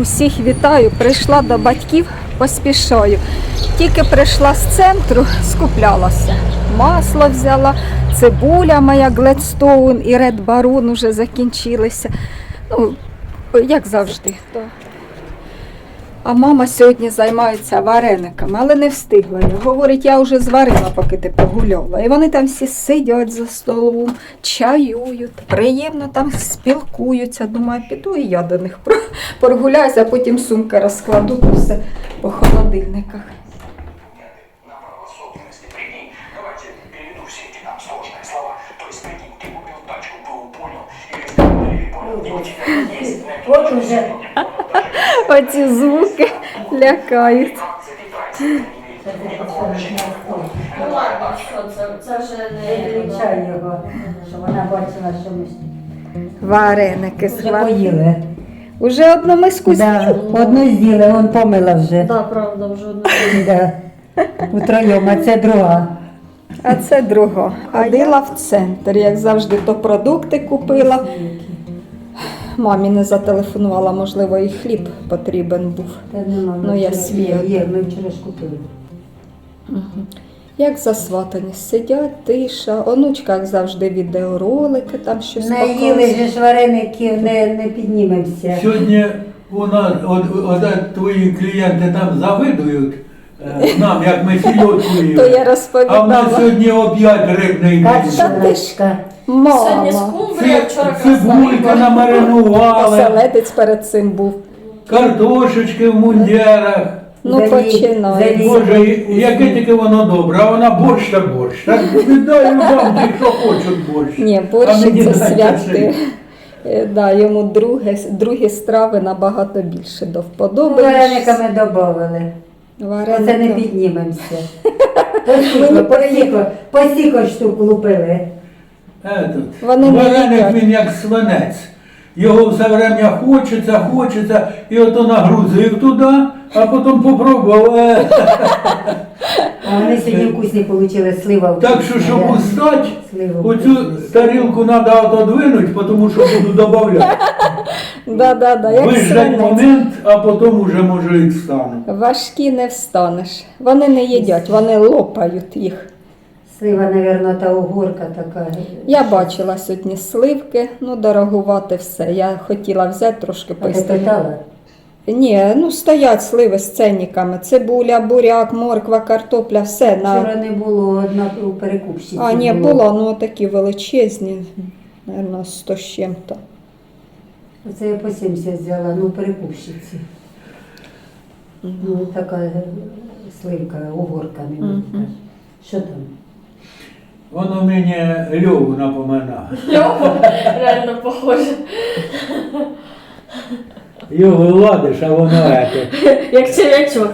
усіх вітаю. Прийшла до батьків, поспішаю. Тільки прийшла з центру, скуплялася. Масло взяла, цибуля моя Гледстоун і Ред Барон уже закінчилися. Ну, як завжди. А мама сьогодні займається варениками, але не встигла. Говорить, я вже зварила, поки ти погуляла. І вони там всі сидять за столом, чаюють, приємно там спілкуються. Думаю, піду і я до них прогуляюся, а потім сумка розкладу то все по холодильниках. давайте переведу все эти там сложные слова. То есть, прикинь, ты купил тачку, был понял, или сказал, или понял, и у тебя есть на эту Вот тачку, уже. не понял, даже Оці звуки лякають. 20 и 20 не имеет никакого значения. Ну ладно, що це, це вже не Виключай його, щоб вона бачила, що ми Вареники вже зварили. поїли. Уже одну миску Да, з'їли? одну з'їли, он помила вже. Так, правда, вже одну. Да. Утроєм, а це друга. А це друга. Ходила в центр, як завжди, то продукти купила. Мамі не зателефонувала, можливо, і хліб потрібен був. Та нема, Ну, я вчора- свій Є. Є, ми вчора ж купили. Як засватані, сидять, тиша, онучка, як завжди, відеоролики, там щось Наїли показує. же ж вареників, не, не піднімемося. Сьогодні у нас от, от, твої клієнти там завидують нам, як ми сільотку То я їли. А в нас сьогодні об'ять рибний день. Сьогодні Мама, скумбрія, Ци- вчора Цибулька красна. намаринували, оселедець перед цим був. картошечки в мундірах. Ну, Залі- починай. Боже, і- яке тільки воно добре, а вона борщ та борщ. Так віддай вам ті, що хочуть борщ. Ні, А борщ мені це дайте святи. Е, Да, йому друге, другі страви набагато більше до вподоби. ніж Варениками додали. Вареники. Оце не піднімемося. Посіко, посіко, посіко штук лупили. Вони не вареник він як свинець. Його все время хочеться, хочеться, і ото нагрузив туди, а потім попробував. Е, А вони сьогодні вкусні отримали слива. Так що, щоб Да. устати, Сливу оцю. Тарілку треба отодвинути, тому що буду додавати. Да, да, да, як Виждать свинець. момент, а потім уже може і встану. Важкі не встанеш. Вони не їдять, вони лопають їх. Слива, мабуть, та угорка така. Я бачила сьогодні сливки, ну дорогувати все. Я хотіла взяти трошки А ти поїсти. питала? Ні, ну стоять сливи з ценниками. Цибуля, буряк, морква, картопля, все на. Вчора не було одна у перекупщиці. А, ні, було, ну такі величезні, мабуть, 100 з чим-то. Оце я по 70 взяла, ну перекупщиці. Ну, така е, сливка, угорка не mm Що там? Воно мені льову напоминає. Льова реально похоже. Його гладиш, а воно ете. Як черв'ячок.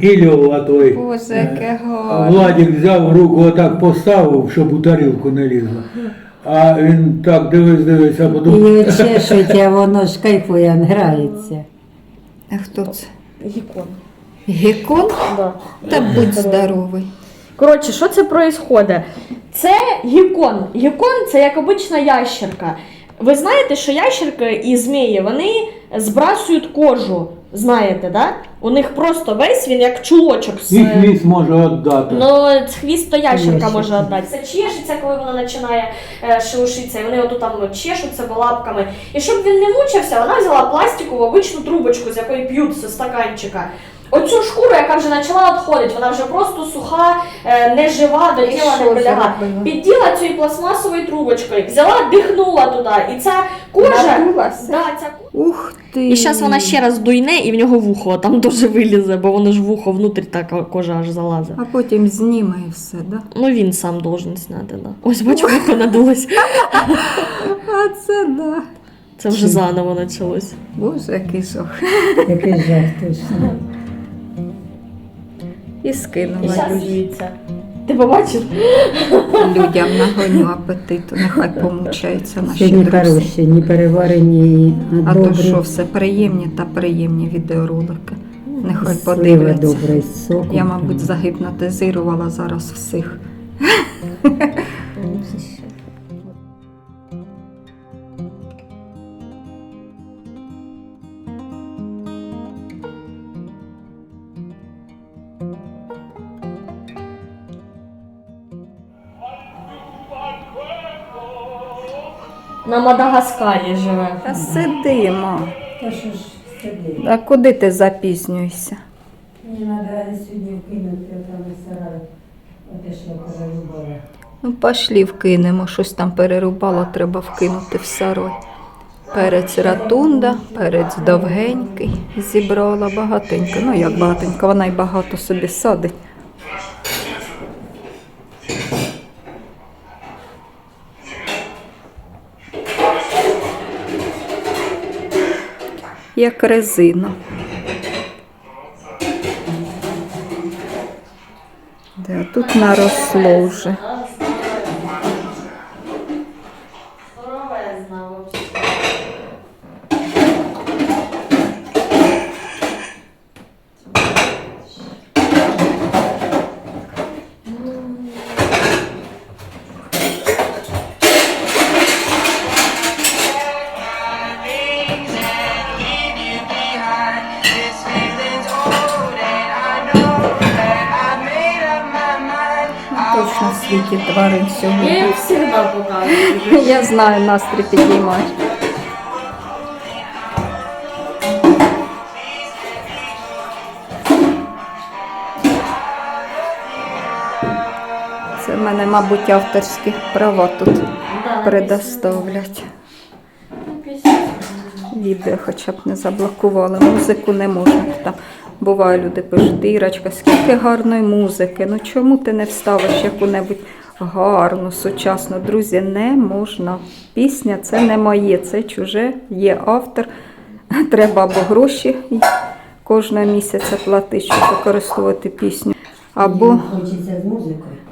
І льова той. Боже, яке А. Владик взяв руку отак поставив, щоб у тарілку не лізло. А він так дивись, дивись, а потім. Її чешуть, а воно ж кайфує, грається. А хто це? Гікон. Гекон? Да. Та будь здоровий. Коротше, що це відбувається? Це гікон. Гікон це як обична ящерка. Ви знаєте, що ящерки і змії вони збрасують кожу. Знаєте, да? У них просто весь він як чулочок з. І хвіст може віддати. Ну, хвіст то ящерка може віддати. Це чешеться, коли вона починає е, шелушитися, і вони отут там чешуться лапками. І щоб він не мучився, вона взяла пластикову обичну трубочку, з якої п'ють зі стаканчика. Оцю шкуру, яка вже почала відходити, вона вже просто суха, е, не жива, до І тіла що не прилягає. зробила? Підділа цією пластмасовою трубочкою, взяла, дихнула туди, і ця кожа. Надулася? Да, ця Ух ти. і зараз вона ще раз дуйне, і в нього вухо там теж вилізе, бо воно ж вухо внутрі так кожа аж залазить. А потім зніме і все, да? Ну він сам должен зняти, да. Ось бач, вухо надулось. А це да. Це вже заново почалось. Боже, який жах. Який жах точно. І скинула людям. Ти побачив? людям нагоню апетиту. Нехай помучаються наші Сьогодні друзі. хороші, не переварені, а А то добрі. що, все приємні та приємні відеоролики. Нехай Слива подивляться. добре, з соком. Я, мабуть, загіпнотизирувала зараз всіх. На Мадагаскарі живе. Та сиди, мам. Та що ж сиди. А куди ти запізнюєшся? Мені треба сьогодні вкинути там сарай. Оте, що я перерубала. Ну, пошлі вкинемо, щось там перерубало, треба вкинути в сарой. Перець ратунда, перець довгенький, зібрала багатенько. Ну як багатенько, вона й багато собі садить. Як резина. Де тут наросло вже. Точно в світі тварин Я сьогодні. їм завжди показую. Я знаю, настрій підіймаєш. Це в мене, мабуть, авторські права тут предоставлять. Відео хоча б не заблокували. Музику не можна там. Буває, люди пишуть, Ірочка, скільки гарної музики. Ну чому ти не вставиш яку-небудь гарну, сучасну? Друзі, не можна. Пісня це не моє, це чуже, є автор. Треба або гроші кожного місяця платити, щоб використовувати пісню. Або,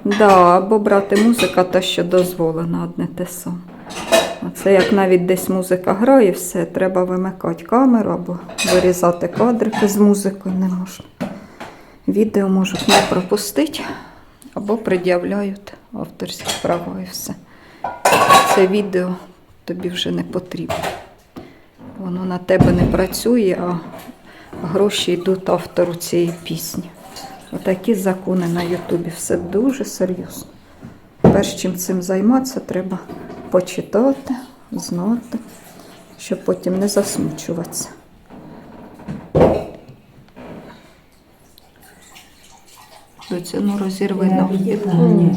да, або брати музика, та що дозволено, одне те саме. Це як навіть десь музика грає, все, треба вимикати камеру або вирізати кадрики з музикою не можна. Відео можуть не пропустити або пред'являють авторські права і все. Це відео тобі вже не потрібно. Воно на тебе не працює, а гроші йдуть автору цієї пісні. Отакі закони на Ютубі. Все дуже серйозно. Перш чим цим займатися, треба почитати, знати, щоб потім не засмучуватися. Доця, ну розірви Я нам. апетит наганяєш.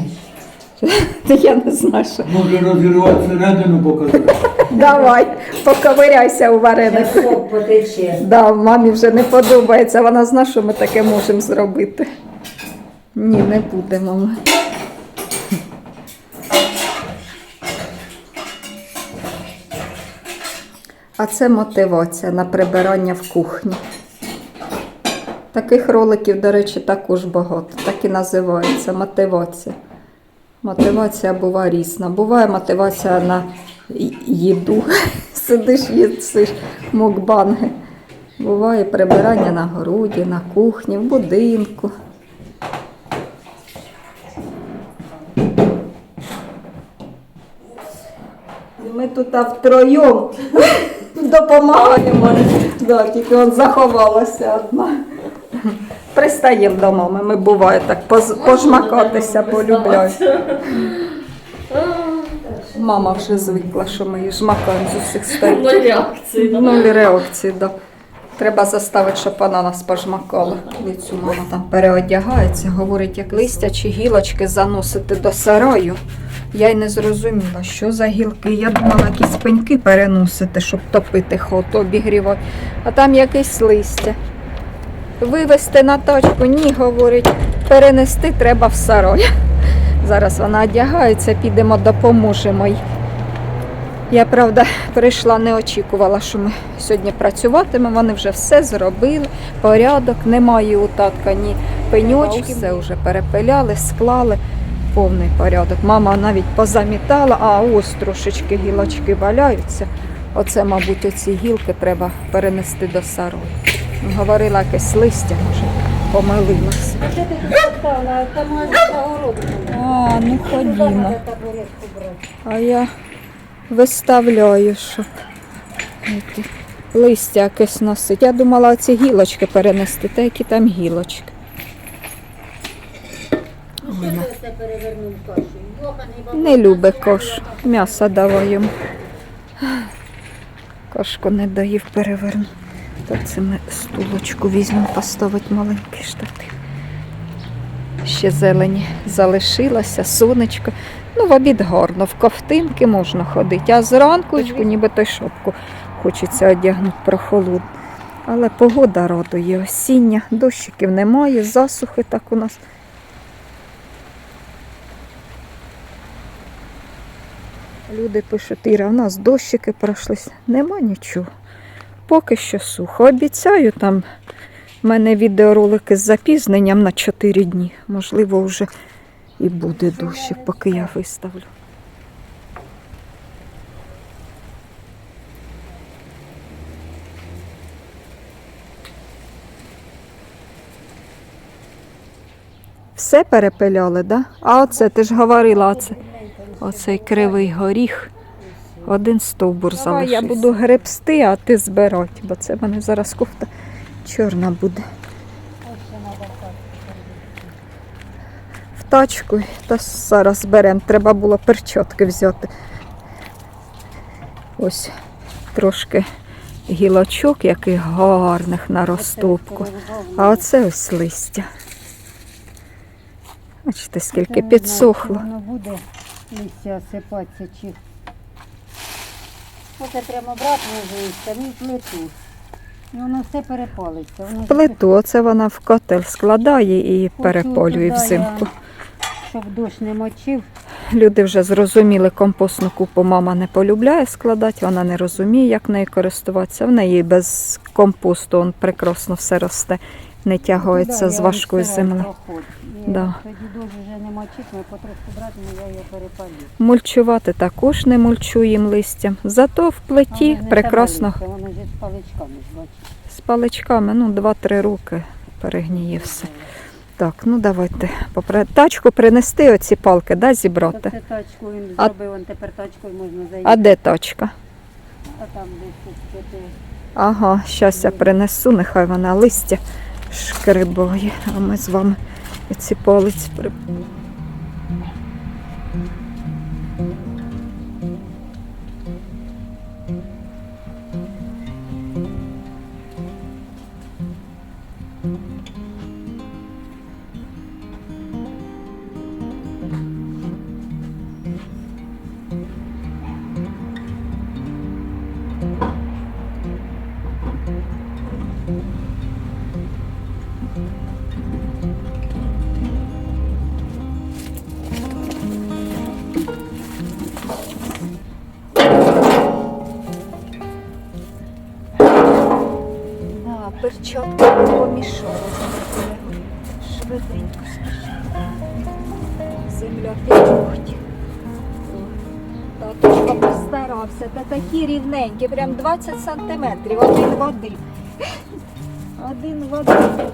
Я не знаю, що. Може розірвати середину показати. Давай, поковиряйся у варенику. потече. Да, мамі вже не подобається. Вона знає, що ми таке можемо зробити. Ні, не будемо ми. А це мотивація на прибирання в кухні. Таких роликів, до речі, також багато. Так і називається мотивація. Мотивація буває різна. Буває мотивація на їду. Сидиш, їсиш мукбанги. Буває прибирання на городі, на кухні, в будинку. Ми тут втроєм допомагаємо. Да, тільки от заховалася одна. Пристаємо до мами. Ми буває так поз- пожмакатися, полюбляють. Мама вже звикла, що ми її жмакаємо з усіх сторін. Нуль реакції. Нуль реакції, да. Треба заставити, щоб вона нас пожмакала. Лицю мама там переодягається, говорить, як листя чи гілочки заносити до сараю. Я й не зрозуміла, що за гілки. Я думала, якісь пеньки переносити, щоб топити хату, обігрівати. А там якесь листя. Вивезти на тачку, ні, говорить, перенести треба в сарай. Зараз вона одягається, підемо, допоможемо їй. Я, правда, прийшла, не очікувала, що ми сьогодні працюватимемо. Вони вже все зробили, порядок, немає у татка ні пеньочків. Все вже перепиляли, склали, повний порядок. Мама навіть позамітала, а ось трошечки гілочки валяються. Оце, мабуть, оці гілки треба перенести до сарою. Говорила якесь листя, може, помилилася. А, ну ходімо. А я виставляю, щоб листя якесь носить. Я думала ці гілочки перенести, та які там гілочки. На- Не любить кош. М'ясо давай йому. Кашку не доїв переверну. Так це ми стулочку візьмемо поставити маленький штатив. Ще зелені залишилася, сонечко. Ну, в обід гарно, в ковтинки можна ходити, а зранку ніби той шопку хочеться одягнути прохолодно. Але погода радує осіння, дощиків немає, засухи так у нас. Люди пишуть, Іра, у нас дощики пройшлися. Нема нічого. Поки що сухо. Обіцяю, там в мене відеоролики з запізненням на 4 дні. Можливо, вже і буде дощик, поки я виставлю. Все перепиляли, да? А оце ти ж говорила, оце, оцей кривий горіх. Один стовбур залишився. Я буду гребсти, а ти збирати, бо це в мене зараз кофта чорна буде. Тачку та зараз беремо. Треба було перчотки взяти. Ось трошки гілочок, яких гарних на розтопку. А оце ось листя. Бачите, скільки підсохло. Воно буде листя осипатися чи. Оце прямо листя, ну, і плиту. І воно все перепалиться. Воно Плиту, оце вона в котел складає і переполює взимку. Щоб дощ не мочив. Люди вже зрозуміли, компостну купу мама не полюбляє складати, вона не розуміє, як нею користуватися. В неї без компосту он прекрасно все росте, не тягається Туди з важкої землі. Да. Тоді дощ вже не мочить, ми потрошку братимемо, я її перепалю. Мульчувати також не мульчуємо листям. Зато в плиті прекрасно завалиться, Воно ж з паличками, з паличками, ну 2-3 роки перегніє все. Так, ну давайте. Попри... Тачку принести оці палки, да, Так зібрати. це тачку він А- зробив, він тепер тачкою можна А де тачка? А там десь тут. Ага, щас я принесу, нехай вона листя шкрибає, а ми з вами ці палиці при... Перчатки помішали. Швиденько спішити. Земля підходить. Таточка постарався. Та такі рівненькі, прям 20 сантиметрів, один в один. Один в один.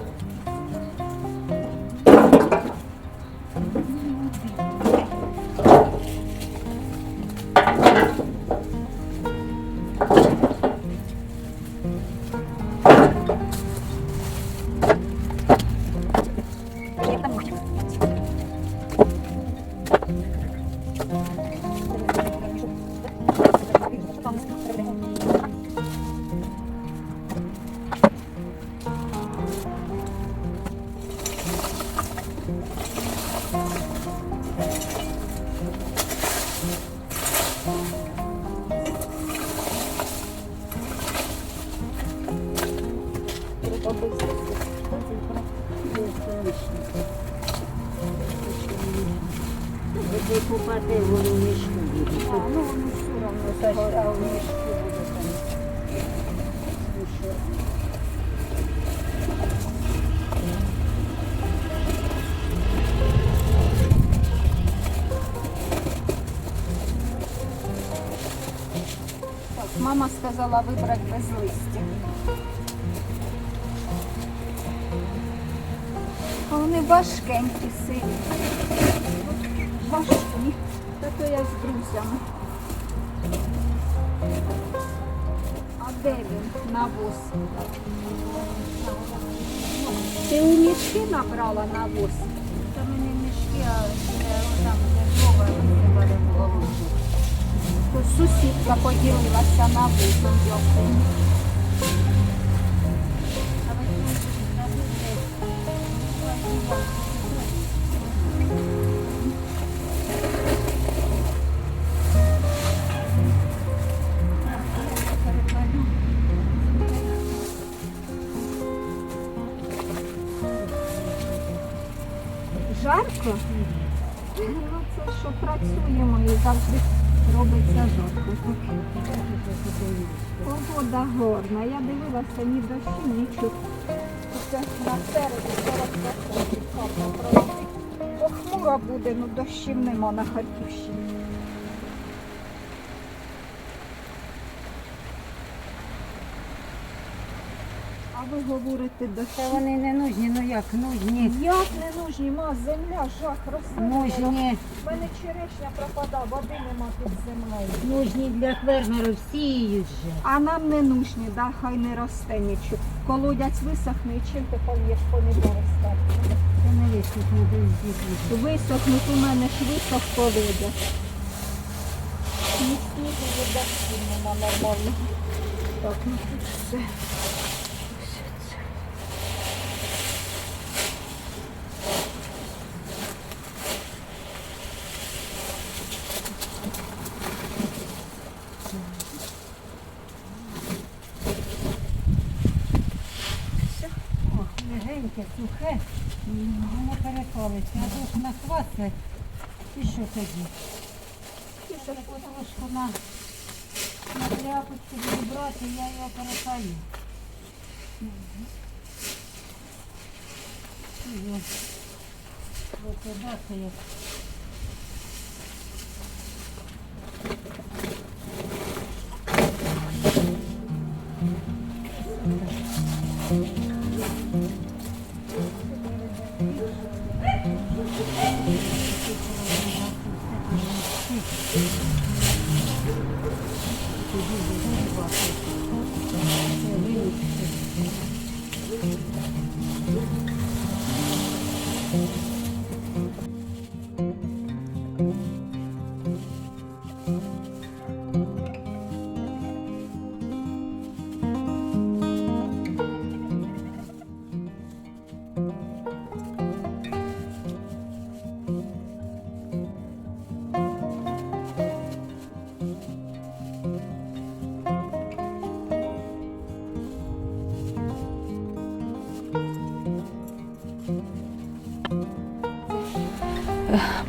Буде купати, воно в мішку буде. А, ну воно все одно так, а в мішку буде там. Так, мама сказала вибрати без листя. Важкенькі сині. Важкі. Та то я з друзями. А де він? Навоз. Ти у мішки набрала навоз? Та мені мішки, а там, де дрова, ми беремо голову. Сусідка поділилася на Похмуро буде, ну дощів нема на Харківщині. А ви говорите Та дощі? вони не нужні, ну як нужні? Як не нужні, ма, земля, жах, розсадила. Нужні, У мене черешня пропадає, води нема під землею. нужні для фермерів сіють же. А нам не нужні, да, хай не росте нічого. Колодязь висохне, і чим ти польєш помідори стати? Не висить, не доїздити. Висохнуть у мене ж висох колодязь. Ні снігу, ні нема нормально. Так, ну тут все. Ось це. О, легеньке, воно перепалиться, а тут нахватить. І що тоді? Потрошку на, на тряпочку буду брати, я його перепалю. ось, викидати як.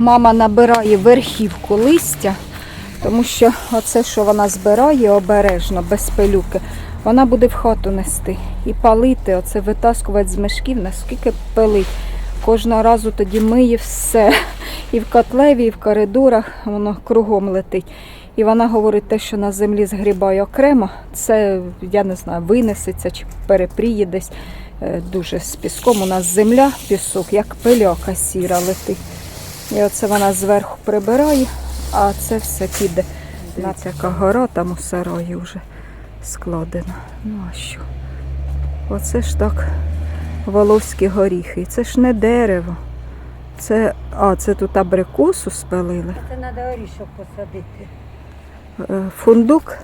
Мама набирає верхівку листя, тому що оце, що вона збирає обережно, без пилюки, вона буде в хату нести і палити, оце витаскувати з мешків, наскільки пилить. Кожного разу тоді миє все. І в котлеві, і в коридорах воно кругом летить. І вона говорить, те, що на землі згрібає окремо, це, я не знаю, винесеться чи перепріє десь е, дуже з піском. У нас земля, пісок, як пиляка сіра летить. І оце вона зверху прибирає, а це все піде на цяка гора, там у сараї вже складено. Ну а що? Оце ж так воловські горіхи. Це ж не дерево. Це, а, це тут абрикосу спалили. Це треба орішок посадити. Е, Фундук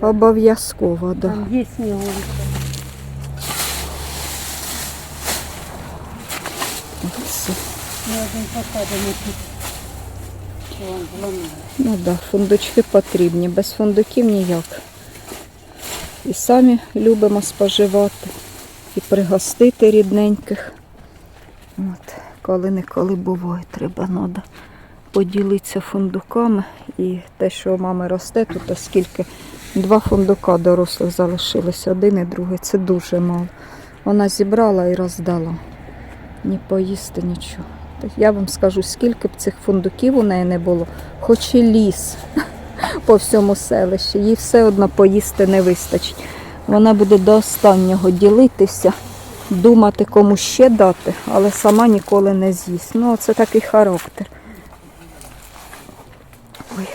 обов'язково, да. Там є снігові. Все. Ну да, фундучки потрібні, без фундуків ніяк. І самі любимо споживати, і пригостити рідненьких. От, коли-неколи буває, треба надо поділитися фундуками. І те, що у мами росте, тут оскільки два фундука дорослих залишились, один і другий. Це дуже мало. Вона зібрала і роздала. Ні поїсти, нічого. Я вам скажу, скільки б цих фундуків у неї не було, хоч і ліс по всьому селищі, їй все одно поїсти не вистачить. Вона буде до останнього ділитися, думати, кому ще дати, але сама ніколи не з'їсть. Ну, це такий характер. Ой.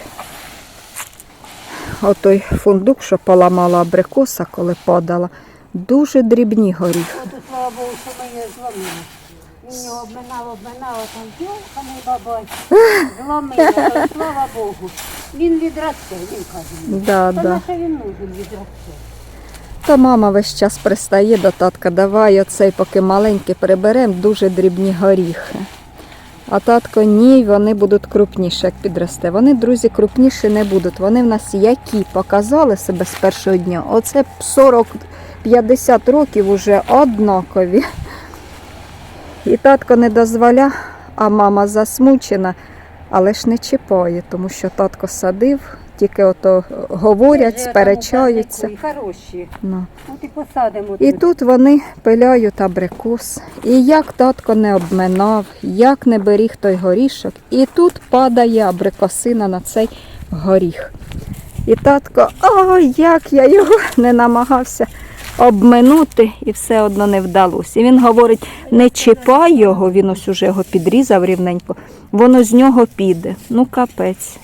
Отой фундук, що поламала абрикоса, коли падала, дуже дрібні горіхи. От, слава Богу, що ми не зламали. Він його обминав, обминав, а там йоханий бабай. Зломила, то слава Богу. Він відросте, він каже. Да, Та да. на він нужен відросте? Та мама весь час пристає до татка, давай оцей, поки маленький приберемо, дуже дрібні горіхи. А татко ні, вони будуть крупніші, як підросте. Вони, друзі, крупніші не будуть. Вони в нас які показали себе з першого дня. Оце 40-50 років уже однакові. І татко не дозволя, а мама засмучена, але ж не чіпає, тому що татко садив, тільки ото говорять, сперечаються. і Хороші. Ну. От і посадимо І тут вони пиляють абрикос. І як татко не обминав, як не беріг той горішок, і тут падає абрикосина на цей горіх. І татко, о, як я його не намагався обминути, і все одно не вдалося. І він говорить: не чіпай його, він ось уже його підрізав рівненько, воно з нього піде. Ну, капець.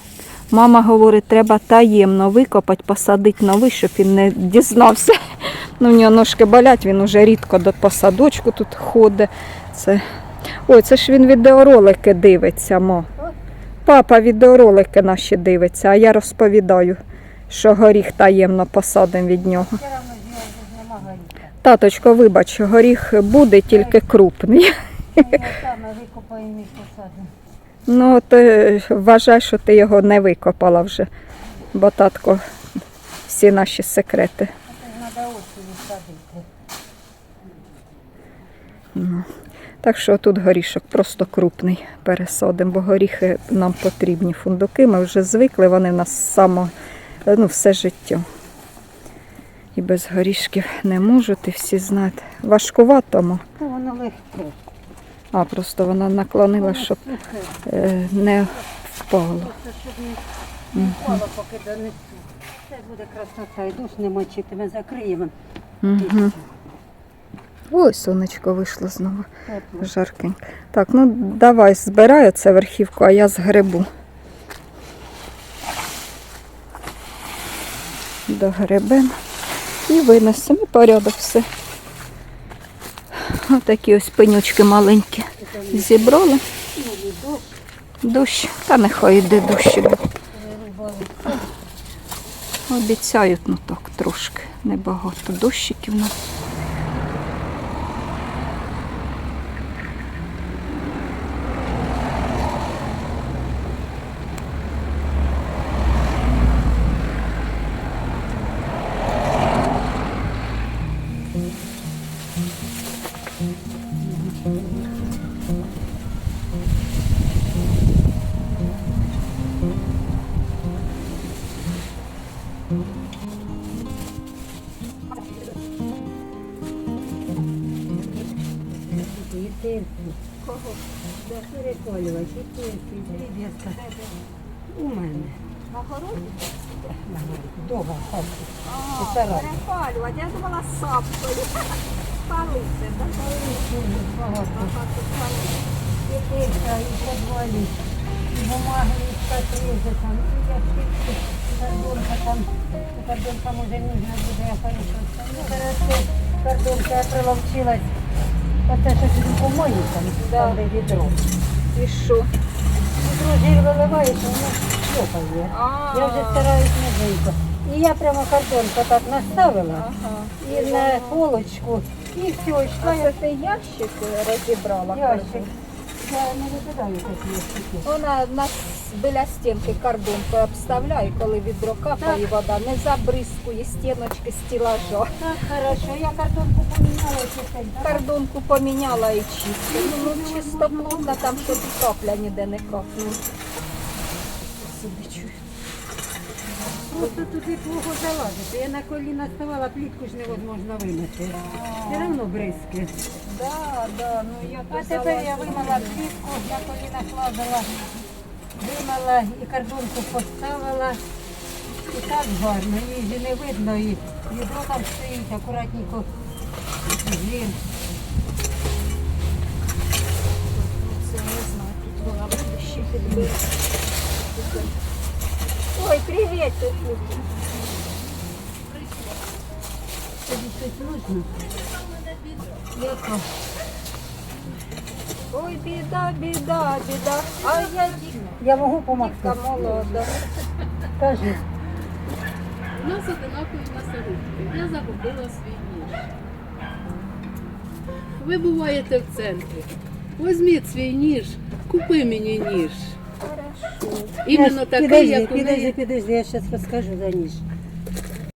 Мама говорить, треба таємно викопати, посадити новий, щоб він не дізнався. Ну, в нього ножки болять, він уже рідко до посадочку тут ходить. Це... Ой, це ж він відеоролики дивиться, мо. Папа відеоролики наші дивиться, а я розповідаю, що горіх таємно посадимо від нього. Все равно з нього вже нема Таточко, вибач, горіх буде тільки крупний. Ми його саме і посадимо. Ну, ти вважай, що ти його не викопала вже, бо татко всі наші секрети. Садити. Так що тут горішок просто крупний пересадимо, бо горіхи нам потрібні. Фундуки ми вже звикли, вони в нас само, ну, все життя. І без горішків не можуть, і всі знають. Важкуватому. Воно легке. А, просто вона наклонила, щоб е, не впало. Щоб не впало, поки донесу. Це буде красота. І душ не мочити, закриємо. Угу. Ой, сонечко вийшло знову. Жаркенько. Так, ну давай збирай оце верхівку, а я згребу. Догребем і винесемо і порядок все. Отакі ось пенючки маленькі. Зібрали. Дощ. Та нехай йде дощ. Обіцяють, ну так, трошки. Небагато дощиків у Переколювати, і і дріб'язка. У мене. На городі? Хатка. І. Перепалювати, я думала сапкою. Палити, так? І тирка, і подвалі, і бумаги, і скатризи там, і ящички, і там. І картонка може нужна буде, я хорошо. Ну, зараз це картонка я приловчилась. Оце що тобі помою там, там де відро. І що? Відро жир виливаєш, воно шльопає. Я вже стараюсь не вийти. І я прямо картонку так наставила Ага. і на полочку, і все, що йшла А я це ти ящик розібрала? ящик. Я не викидаю такі ящики. Вона нас біля стінки кордонкою обставляє, коли відро капає вода, не забризкує стіночки стілажа. Так, хорошо, я картонку поміняла чистенько. Кордонку поміняла і чисто. Ну, ну чисто плотно, там щоб і капля ніде не капнула. Просто туди плохо залазити. Я на коліна ставала, плітку ж невозможно вимити. Все одно бризки. Да, да, ну я А тепер я вимила плітку, на коліна кладала, вимила і картонку поставила. І так гарно, її не видно, і відро там стоїть, акуратненько підбити. Ой, привіт, тут. Тобі щось нужно? Яко? Ой, біда, біда, біда, а я Я можу допомогти. молода. Кажи. У нас одинакові носорубки. Я загубила свій ніж. Ви буваєте в центрі. Візьміть свій ніж, купи мені ніж. Іменно такий, Підожди, як у підожди, неї. підожди, я зараз розкажу за ніж.